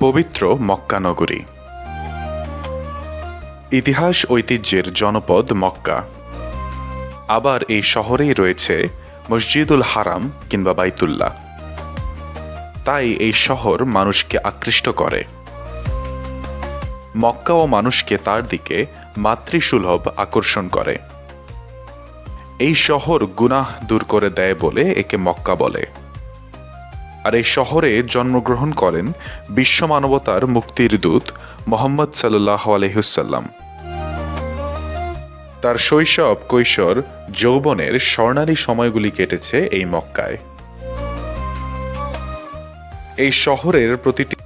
পবিত্র মক্কা নগরী। ইতিহাস ঐতিহ্যের জনপদ মক্কা। আবার এই শহরেই রয়েছে মসজিদুল হারাম কিংবা বাইতুল্লাহ। তাই এই শহর মানুষকে আকৃষ্ট করে। মক্কা ও মানুষকে তার দিকে মাতৃসুলভ আকর্ষণ করে। এই শহর গুনাহ দূর করে দেয় বলে একে মক্কা বলে। আর এই শহরে জন্মগ্রহণ করেন বিশ্ব মানবতার মুক্তির দূত মোহাম্মদ সাল্লাহ আলহিহসাল্লাম তার শৈশব কৈশোর যৌবনের স্বর্ণালী সময়গুলি কেটেছে এই মক্কায়। এই শহরের প্রতিটি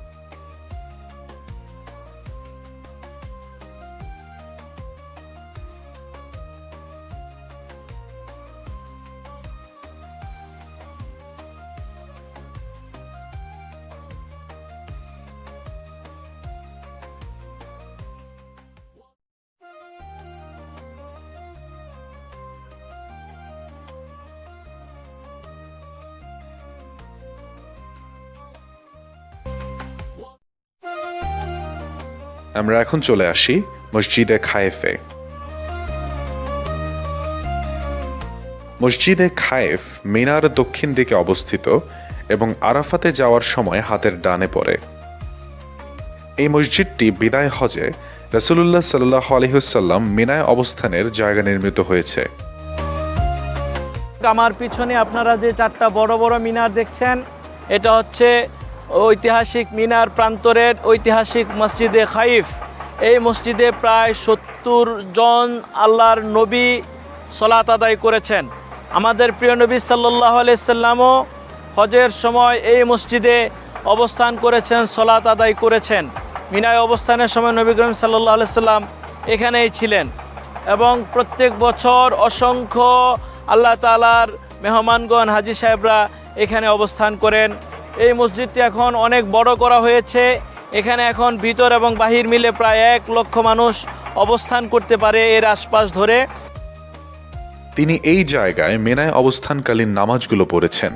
আমরা এখন চলে আসি মসজিদে খায়েফে। মসজিদে খায়েফ মিনার দক্ষিণ দিকে অবস্থিত এবং আরাফাতে যাওয়ার সময় হাতের ডানে পড়ে। এই মসজিদটি বিদায় হজে রসুল্লাহ সাল্লাহ আলহিহসাল্লাম মিনায় অবস্থানের জায়গা নির্মিত হয়েছে। আমার পিছনে আপনারা যে চারটা বড় বড় মিনার দেখছেন, এটা হচ্ছে ঐতিহাসিক মিনার প্রান্তরের ঐতিহাসিক মসজিদে খাইফ। এই মসজিদে প্রায় সত্তর জন আল্লাহর নবী সলাত আদায় করেছেন। আমাদের প্রিয় নবী সাল্লাহ আলাইসাল্লামও হজের সময় এই মসজিদে অবস্থান করেছেন, সলাত আদায় করেছেন। মিনায় অবস্থানের সময় নবী করিম সাল্লাহ আলাইসাল্লাম এখানেই ছিলেন এবং প্রত্যেক বছর অসংখ্য আল্লাহ তালার মেহমানগণ, হাজি সাহেবরা এখানে অবস্থান করেন। এই মসজিদটি এখন অনেক বড় করা হয়েছে। এখানে এখন ভিতর এবং বাহির মিলে প্রায় এক লক্ষ মানুষ অবস্থান করতে পারে এর আশপাশ ধরে। তিনি এই জায়গায় মেনায় অবস্থানকালীন নামাজগুলো পড়েছেন।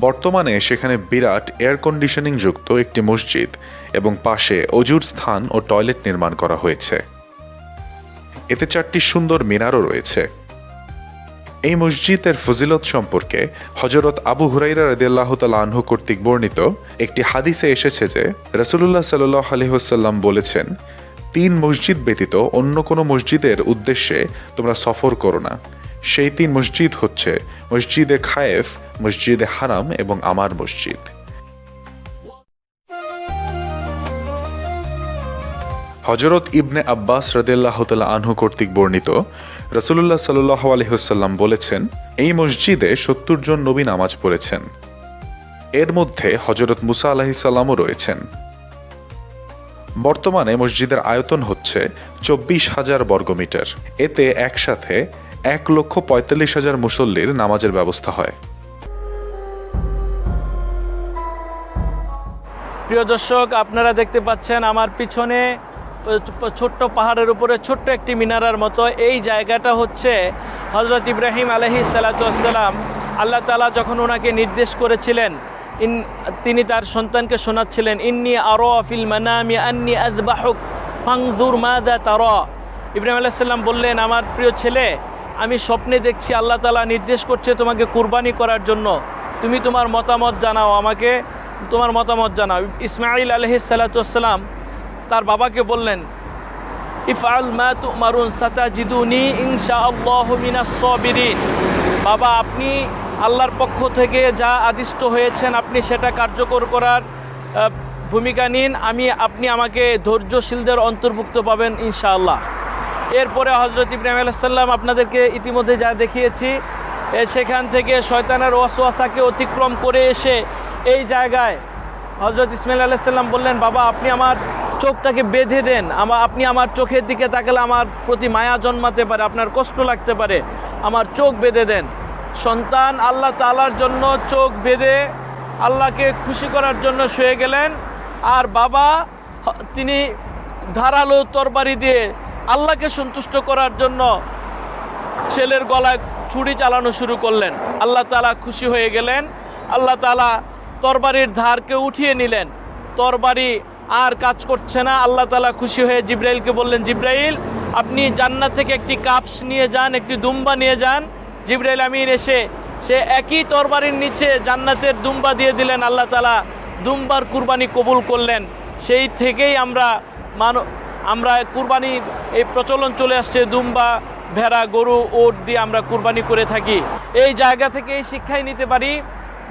বর্তমানে সেখানে বিরাট এয়ার কন্ডিশনিং যুক্ত একটি মসজিদ এবং পাশে অজুর স্থান ও টয়লেট নির্মাণ করা হয়েছে। এতে চারটি সুন্দর মিনারও রয়েছে। এই মসজিদের ফজিলত সম্পর্কে হজরত আবু হুরাইরা রদিয়াল্লাহ তালা কর্তৃক বর্ণিত একটি হাদিসে এসেছে যে রসুল্লাহ সাল্লাহ আলহিহসাল্লাম বলেছেন, তিন মসজিদ ব্যতীত অন্য কোনো মসজিদের উদ্দেশ্যে তোমরা সফর করো না। সেই তিন মসজিদ হচ্ছে মসজিদে খায়েফ, মসজিদে হারাম এবং আমার মসজিদ। হজরত ইবনে আব্বাস রদেল্লাহ তালা আনহু কর্তৃক বর্ণিত রসুল্লাহ সাল্লাহ আলহিহসাল্লাম বলেছেন, এই মসজিদে সত্তর জন নবী নামাজ পড়েছেন। এর মধ্যে হজরত মুসা আলাহিসাল্লামও রয়েছেন। বর্তমানে মসজিদের আয়তন হচ্ছে চব্বিশ হাজার বর্গমিটার। এতে একসাথে এক লক্ষ পঁয়তাল্লিশ হাজার মুসল্লির নামাজের ব্যবস্থা হয়। প্রিয় দর্শক, আপনারা দেখতে পাচ্ছেন আমার পিছনে ছোট্ট পাহাড়ের উপরে, ছোট্ট একটি মিনারার মতো। এই জায়গাটা হচ্ছে হজরত ইব্রাহিম আলহি সালাতাম আল্লাহ তালা যখন ওনাকে নির্দেশ করেছিলেন, ইন, তিনি তার সন্তানকে শোনাচ্ছিলেন, ইন্নি আরও আফিল মানামি আন্নি আজবাহুক ফাংদুর মাদা তার। ইব্রাহিম আলাইসাল্লাম বললেন, আমার প্রিয় ছেলে, আমি স্বপ্নে দেখছি আল্লাহ তালা নির্দেশ করছে তোমাকে কুরবানি করার জন্য। তুমি তোমার মতামত জানাও আমাকে, তোমার মতামত জানাও। ইসমাইল আলহি সালাতাম তার বাবাকে বললেন, ইফআল মা তুমারুন সাতাজিদুনি ইনশা আল্লাহ মিনাস সাবিরিন। বাবা, আপনি আল্লাহর পক্ষ থেকে যা আদিষ্ট হয়েছেন, আপনি সেটা কার্যকর করার ভূমিকা নিন। আমি, আপনি আমাকে ধৈর্যশীলদের অন্তর্ভুক্ত পাবেন ইনশাআল্লাহ। এরপরে হজরত ইব্রাহিম আলাইসাল্লাম আপনাদেরকে ইতিমধ্যে যা দেখিয়েছি সেখান থেকে শয়তানের ওয়াসওয়াসাকে অতিক্রম করে এসে এই জায়গায় হজরত ইসমাইল আলাইসাল্লাম বললেন, বাবা, আপনি আমার চোখটাকে বেঁধে দেন। আমার আপনি আমার চোখের দিকে তাকালে আমার প্রতি মায়া জন্মাতে পারে, আপনার কষ্ট লাগতে পারে। আমার চোখ বেঁধে দেন। সন্তান আল্লাহ তালার জন্য চোখ বেঁধে আল্লাহকে খুশি করার জন্য শুয়ে গেলেন। আর বাবা তিনি ধারালো তরবারি দিয়ে আল্লাহকে সন্তুষ্ট করার জন্য ছেলের গলায় ছুরি চালানো শুরু করলেন। আল্লাহ তালা খুশি হয়ে গেলেন। আল্লাহ তালা তরবারির ধারকে উঠিয়ে নিলেন। তরবারি আর কাজ করছে না। আল্লাহ তালা খুশি হয়ে জিব্রাইলকে বললেন, জিব্রাইল, আপনি জান্নাত থেকে একটি কাপস নিয়ে যান, একটি দুম্বা নিয়ে যান। জিব্রাইল আমিন এসে, সে একই তরবারির নিচে জান্নাতের দুম্বা দিয়ে দিলেন। আল্লাহ তালা দুম্বার কুরবানি কবুল করলেন। সেই থেকেই আমরা মানো, আমরা কুরবানি, এই প্রচলন চলে আসছে। দুম্বা, ভেড়া, গরু, ওট দিয়ে আমরা কুরবানি করে থাকি। এই জায়গা থেকে এই শিক্ষাই নিতে পারি।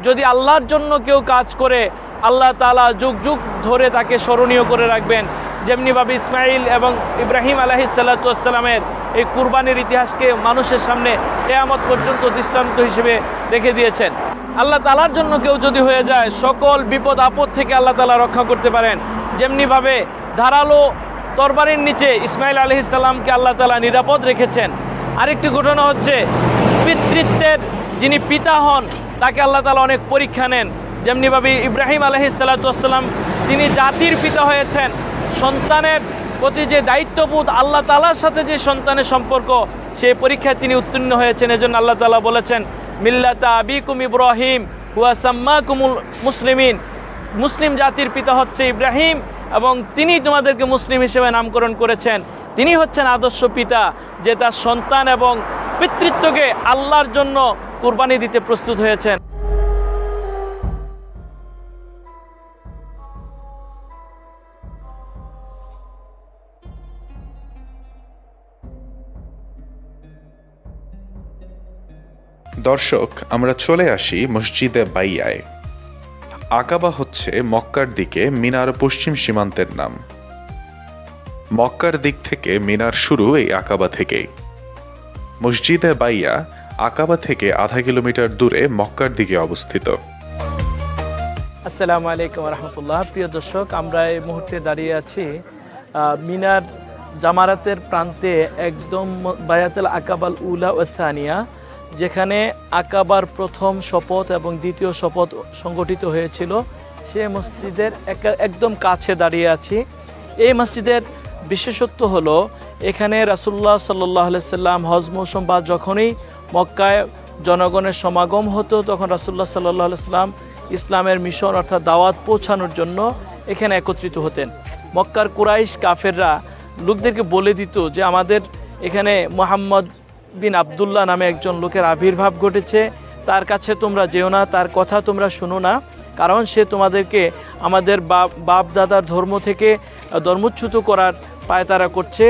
যদি আল্লাহর জন্য কেউ কাজ করে আল্লাহ তালা যুগ যুগ ধরে তাকে স্মরণীয় করে রাখবেন। যেমনিভাবে ইসমাইল এবং ইব্রাহিম আলাহি সাল্লাতামের এই কুরবানির ইতিহাসকে মানুষের সামনে কেয়ামত পর্যন্ত দৃষ্টান্ত হিসেবে রেখে দিয়েছেন। আল্লাহ তালার জন্য কেউ যদি হয়ে যায়, সকল বিপদ আপদ থেকে আল্লাহ তালা রক্ষা করতে পারেন। যেমনিভাবে ধারালো তরবারির নিচে ইসমাইল আলহিসাল্লামকে আল্লাহ তালা নিরাপদ রেখেছেন। আরেকটি ঘটনা হচ্ছে, পিতৃত্বের যিনি পিতা হন, তাকে আল্লাহ তালা অনেক পরীক্ষা নেন। যেমনিভাবে ইব্রাহিম আলহি সাল্লাতাম তিনি জাতির পিতা হয়েছেন। সন্তানের প্রতি যে দায়িত্ববোধ আল্লাহ তালার সাথে যে সন্তানের সম্পর্ক, সেই পরীক্ষায় তিনি উত্তীর্ণ হয়েছেন। এজন্য আল্লাহ তালা বলেছেন, মিল্লাতা আবিকুম ইব্রাহিম, হুয়া সাম্মা কুমুল মুসলিমিন। মুসলিম জাতির পিতা হচ্ছে ইব্রাহিম এবং তিনি তোমাদেরকে মুসলিম হিসেবে নামকরণ করেছেন। তিনি হচ্ছেন আদর্শ পিতা, যে তার সন্তান এবং পিতৃত্বকে আল্লাহর জন্য কুরবানি দিতে প্রস্তুত হয়েছেন। দর্শক, আমরা চলে আসি মসজিদে বাইয়ায়। আকাবা হচ্ছে মক্কার দিকে মিনার পশ্চিম সীমান্তের নাম। মক্কার দিক থেকে মিনার শুরু এই আকাবা থেকেই। মসজিদে বাইয়া আকাবা থেকে আধা কিলোমিটার দূরে মক্কার দিকে অবস্থিত। আসসালামু আলাইকুম রহমতুল্লাহ। প্রিয় দর্শক, আমরা এই মুহূর্তে দাঁড়িয়ে আছি মিনার জামারাতের প্রান্তে একদম বায়াতুল আকাবাল উলা ও সানিয়া। যেখানে আকাবার প্রথম শপথ এবং দ্বিতীয় শপথ সংগঠিত হয়েছিল, সে মসজিদের এক- একদম কাছে দাঁড়িয়ে আছি। এই মসজিদের বিশেষত্ব হলো, এখানে রাসুল্লাহ সাল্লাহ সাল্লাম হজ মৌসুম বা যখনই মক্কায় জনগণের সমাগম হতো, তখন রাসুল্লাহ সাল্লাহ সাল্লাম ইসলামের মিশন অর্থাৎ দাওয়াত পৌঁছানোর জন্য এখানে একত্রিত হতেন। মক্কার কুরাইশ কাফেররা লোকদেরকে বলে দিত যে, আমাদের এখানে মোহাম্মদ বিন আবদুল্লাহ নামে একজন লোকের আবির্ভাব ঘটেছে। তার কাছে তোমরা যেও না, তার কথা তোমরা শোনো না। কারণ সে তোমাদেরকে আমাদের বাপ বাপ দাদার ধর্ম থেকে ধর্মচ্যুত করার পায়তারা করছে।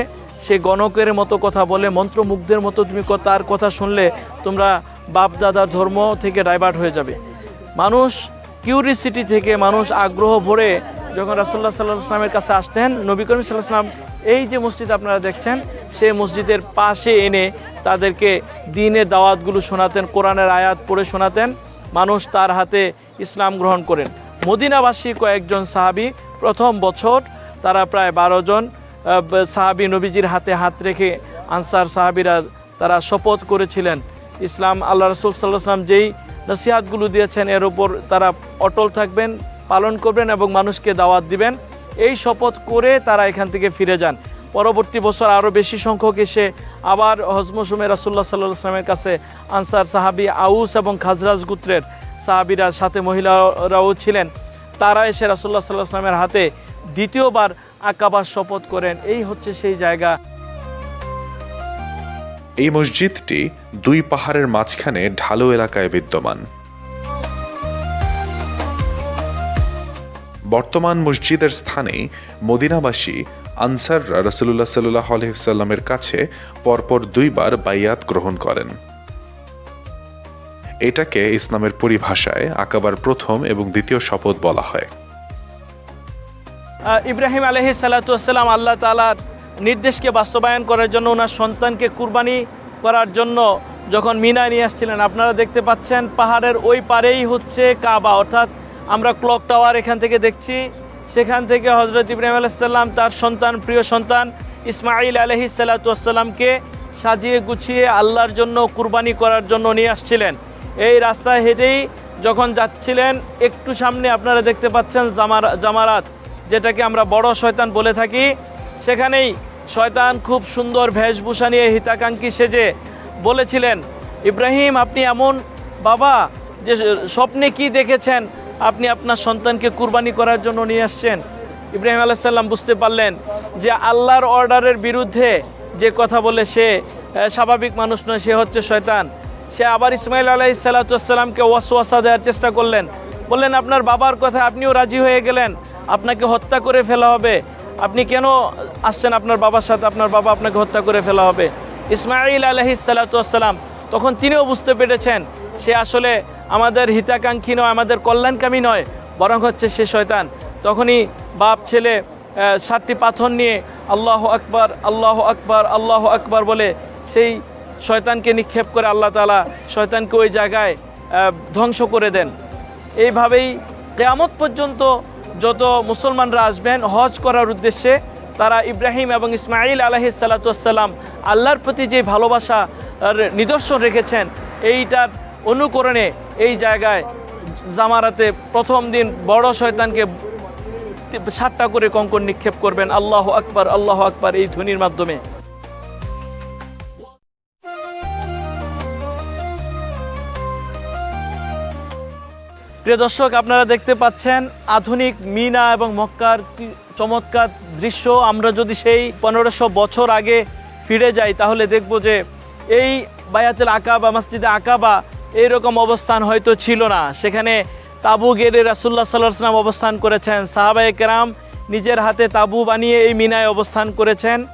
সে গণকের মতো কথা বলে, মন্ত্রমুগ্ধের মতো তুমি তার কথা শুনলে তোমরা বাপ দাদার ধর্ম থেকে ডাইভার্ট হয়ে যাবে। মানুষ কিউরিসিটি থেকে মানুষ আগ্রহ ভরে যখন রাসুল্লাহ সাল্লাহ আসলামের কাছে আসতেন, নবী করিম সাল্লাহ সাল্লাম এই যে মসজিদ আপনারা দেখছেন, সেই মসজিদের পাশে এনে তাদেরকে দিনে দাওয়াতগুলো শোনাতেন, কোরআনের আয়াত পড়ে শোনাতেন। মানুষ তার হাতে ইসলাম গ্রহণ করেন। মদিনাবাসী কয়েকজন সাহাবি প্রথম বছর তারা প্রায় বারো জন সাহাবি নবীজির হাতে হাত রেখে আনসার সাহাবিরা তারা শপথ করেছিলেন। ইসলাম, আল্লাহ রসুল সাল্লাহ সাল্লাম যেই নসিহাতগুলো দিয়েছেন, এর উপর তারা অটল থাকবেন, পালন করবেন এবং মানুষকে দাওয়াত দিবেন। এই শপথ করে তারা এখান থেকে ফিরে যান। পরবর্তী বছর আরও বেশি সংখ্যক এসে আবার হজমসুমে রাসুল্লাহ সাল্লাহ আসলামের কাছে আনসার সাহাবি আউস এবং খাজরাজ গুত্রের সাহাবিরা সাথে মহিলারাও ছিলেন। তারা এসে রাসুল্লাহ সাল্লাহ আসলামের হাতে দ্বিতীয়বার আকাবার শপথ করেন। এই হচ্ছে সেই জায়গা। এই মসজিদটি দুই পাহাড়ের মাঝখানে ঢালু এলাকায় বিদ্যমান। বর্তমান মসজিদের স্থানে মদিনাবাসী আনসাররা রসুল্লাহ সাল্লাহ আলহিসাল্লামের কাছে পরপর দুইবার বাইয়াত গ্রহণ করেন। এটাকে ইসলামের পরিভাষায় আকাবার প্রথম এবং দ্বিতীয় শপথ বলা হয়। ইব্রাহিম আলহি সাল্লাতাম আল্লাহ তালার নির্দেশকে বাস্তবায়ন করার জন্য ওনার সন্তানকে কুরবানি করার জন্য যখন মিনায় নিয়ে আসছিলেন, আপনারা দেখতে পাচ্ছেন পাহাড়ের ওই পারেই হচ্ছে কাবা। অর্থাৎ আমরা ক্লক টাওয়ার এখান থেকে দেখছি। সেখান থেকে হজরত ইব্রাহিম আলাইসাল্লাম তার সন্তান, প্রিয় সন্তান ইসমাইল আলহি সাল্লাতামকে সাজিয়ে গুছিয়ে আল্লাহর জন্য কুরবানি করার জন্য নিয়ে আসছিলেন। এই রাস্তায় হেঁটেই যখন যাচ্ছিলেন, একটু সামনে আপনারা দেখতে পাচ্ছেন জামার, জামারাত, যেটাকে আমরা বড় শয়তান বলে থাকি। সেখানেই শয়তান খুব সুন্দর বেশভূষা নিয়ে হিতাকাঙ্ক্ষী সেজে বলেছিলেন, ইব্রাহিম, আপনি এমন বাবা যে স্বপ্নে কি দেখেছেন? আপনি আপনার সন্তানকে কুরবানি করার জন্য নিয়ে আসছেন? ইব্রাহিম আলাইসাল্লাম বুঝতে পারলেন যে আল্লাহর অর্ডারের বিরুদ্ধে যে কথা বলে সে স্বাভাবিক মানুষ নয়, সে হচ্ছে শয়তান। সে আবার ইসমাইল আলাহি সাল্লাতামকে ওয়াসওয়াসা দেওয়ার চেষ্টা করলেন। বললেন, আপনার বাবার কথা আপনিও রাজি হয়ে গেলেন। আপনাকে হত্যা করে ফেলা হবে। আপনি কেন আসছেন আপনার বাবার সাথে? আপনার বাবা আপনাকে হত্যা করে ফেলা হবে। ইসমাইল আলহি সাল্লাতাম তখন তিনিও বুঝতে পেরেছেন, সে আসলে আমাদের হিতাকাঙ্ক্ষী নয়, আমাদের কল্যাণকামী নয়, বরং হচ্ছে সে শয়তান। তখনই বাপ, ছেলে সাতটি পাথর নিয়ে আল্লাহ আকবার আল্লাহ আকবার আল্লাহ আকবার বলে সেই শয়তানকে নিক্ষেপ করে আল্লাহ তালা শয়তানকে ওই জায়গায় ধ্বংস করে দেন। এইভাবেই কেয়ামত পর্যন্ত যত মুসলমানরা আসবেন হজ করার উদ্দেশ্যে, তারা ইব্রাহিম এবং ইসমাইল আলহি সাল্লাতাম আল্লাহর প্রতি যে ভালোবাসা নিদর্শন রেখেছেন, এইটার অনুকরণে এই জায়গায় জামারাতে প্রথম দিন বড় শয়তানকে সাতটা করে কঙ্কর নিক্ষেপ করবেন। আল্লাহ আকবার আল্লাহ আকবার এই ধ্বনির মাধ্যমে। প্রিয় দর্শক, আপনারা দেখতে পাচ্ছেন আধুনিক মিনা এবং মক্কার চমৎকার দৃশ্য। আমরা যদি সেই পনেরোশো বছর আগে ফিরে যাই, তাহলে দেখব যে এই বায়াতুল আকাবা, মসজিদে আকাবা এইরকম অবস্থান হয়তো ছিল না। সেখানে তাবু গেড়ে রাসুল্লাহ সাল্লাহ অবস্থান করেছেন। সাহাবায়ে কেরাম নিজের হাতে তাবু বানিয়ে এই মিনায় অবস্থান করেছেন।